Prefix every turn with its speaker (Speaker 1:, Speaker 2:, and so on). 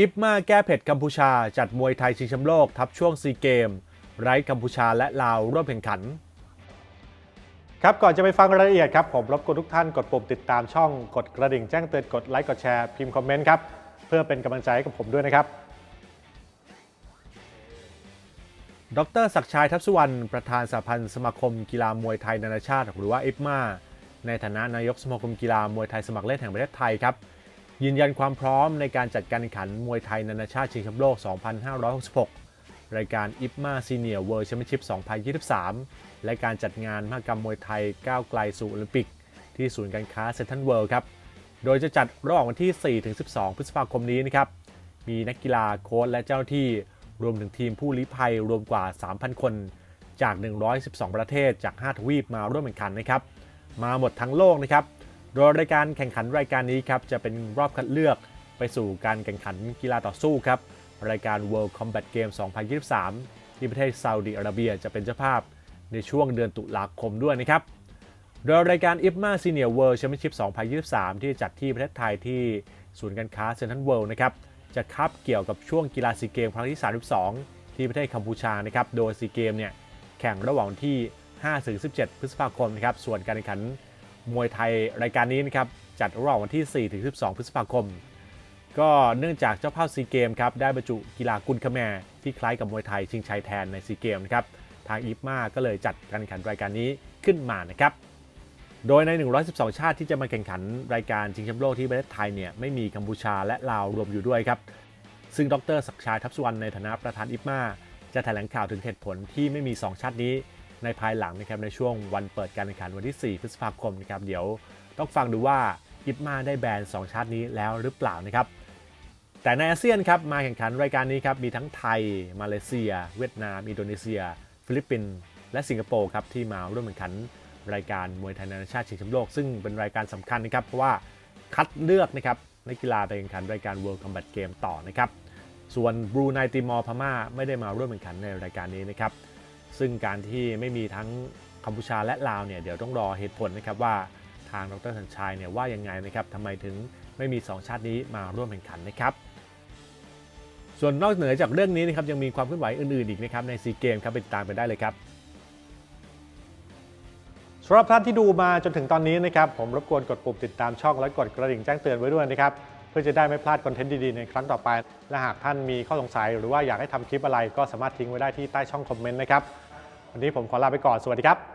Speaker 1: อิปมาแก้เผ็ดกัมพูชา จัดมวยไทยชิงแชมป์โลก ทับช่วงซีเกม ไร้กัมพูชาและลาวร่วมแข่งขัน
Speaker 2: ครับก่อนจะไปฟังรายละเอียดครับผมรบกวนทุกท่านกดปุ่มติดตามช่องกดกระดิ่งแจ้งเตือนกดไลค์กดแชร์พิมพ์คอมเมนต์ครับเพื่อเป็นกำลังใจให้กับผมด้วยนะครับ
Speaker 1: ดรศักชัยทัพสุวรรณประธานสหพันธ์สมาคมกีฬามวยไทยนานาชาติ หรือว่าอิปมาในฐานะนายกสมาคมกีฬามวยไทยสมัครเล่นแห่งประเทศไทยครับ ยืนยันความพร้อมในการจัดการแข่งขันมวยไทยนานาชาติชิงแชมป์โลก 2566 รายการอิปมาซีเนียร์เวิลด์แชมเปี้ยนชิพ 2023 และการจัดงานมหกรรมมวยไทยก้าวไกลสู่โอลิมปิก ที่ศูนย์การค้าเซ็นทรัลเวิลด์ครับ โดยจะจัดระหว่างวันที่ 4-12 พฤษภาคมนี้นะครับ มีนักกีฬาโค้ชและเจ้าหน้าที่รวมถึงทีมผู้ลี้ภัยรวมกว่า 3,000 คน จาก 112 ประเทศจาก 5 ทวีปมาร่วมแข่งขันนะครับ มาหมดทั้งโลกนะครับ โดยรายการแข่งขันรายการนี้ครับจะเป็นรอบคัดเลือกไปสู่การแข่งขันกีฬาต่อสู้ครับรายการ World Combat Game 2023 ที่ประเทศซาอุดิอาระเบียจะเป็นเจ้าภาพในช่วงเดือนตุลาคมด้วยนะครับ โดยรายการ IFMA Senior World Championship 2023 ที่จัดที่ประเทศไทยที่ศูนย์การค้าเซ็นทรัลเวิลด์นะครับจะคับเกี่ยวกับช่วงกีฬาซีเกมครั้งที่ 32 ที่ประเทศกัมพูชานะครับโดยซีเกมเนี่ยแข่งระหว่างที่ 5-17 พฤษภาคมนะครับส่วนการแข่งขัน มวยไทยรายการนี้นะครับจัดระหว่างวันที่4-12 พฤษภาคม ก็เนื่องจากเจ้าภาพซีเกมครับได้บรรจุกีฬากุนคแมร์ที่คล้ายกับมวยไทยชิงชัยแทนในซีเกมนะครับทางอีฟมาก็เลยจัดการแข่งขันรายการนี้ขึ้นมานะครับโดยใน 112 ชาติที่จะมาแข่งขันรายการชิงแชมป์โลกที่ประเทศไทยเนี่ยไม่มีกัมพูชาและลาวรวมอยู่ด้วยครับซึ่งดรศักชัยทัพสุวรรณในฐานะประธานอิฟมาจะแถลงข่าวถึงเหตุผลที่ไม่มี 2 ชาตินี้ ในภายหลังนะครับในช่วงวันเปิดการแข่งขันวันที่ 4 พฤษภาคมนะครับเดี๋ยวต้องฟังดูว่าอิฟมาได้แบน2ชาตินี้แล้วหรือเปล่านะครับแต่ในอาเซียนครับมาแข่งขันรายการนี้ครับมีทั้งไทย มาเลเซีย เวียดนาม อินโดนีเซีย ฟิลิปปินส์และสิงคโปร์ครับที่มาร่วมแข่งขันรายการมวยไทยนานาชาติชิงแชมป์โลก ซึ่งเป็นรายการสำคัญนะครับเพราะว่าคัดเลือกนะครับนักกีฬาไปแข่งขันรายการ World Combat Game ต่อนะครับส่วนบรูไนติมอร์พม่าไม่ได้มาร่วมแข่งขันในรายการนี้นะครับ ซึ่งการที่ไม่มีทั้งกัมพูชาและลาวเนี่ยเดี๋ยวต้องรอเหตุผลนะครับว่าทางดรสัญชัยเนี่ยว่ายังไงนะครับทำไมถึงไม่มี 2 ชาตินี้มาร่วมแข่งขันนะครับส่วนนอกเหนือจากเรื่องนี้นะครับยังมีความเคลื่อนไหวอื่นๆอีกนะครับในซีเกมครับไปติดตามไปได้เลยครับ
Speaker 2: สำหรับท่านที่ดูมาจนถึงตอนนี้นะครับผมรบกวนกดปุ่มติดตามช่องและกดกระดิ่งแจ้งเตือนไว้ด้วยนะครับเพื่อจะได้ไม่พลาดคอนเทนต์ดีๆในครั้งต่อไป และหากท่านมีข้อสงสัย หรือว่าอยากให้ทำคลิปอะไรก็สามารถทิ้งไว้ได้ที่ใต้ช่องคอมเมนต์นะครับ วันนี้ผมขอลาไปก่อน สวัสดีครับ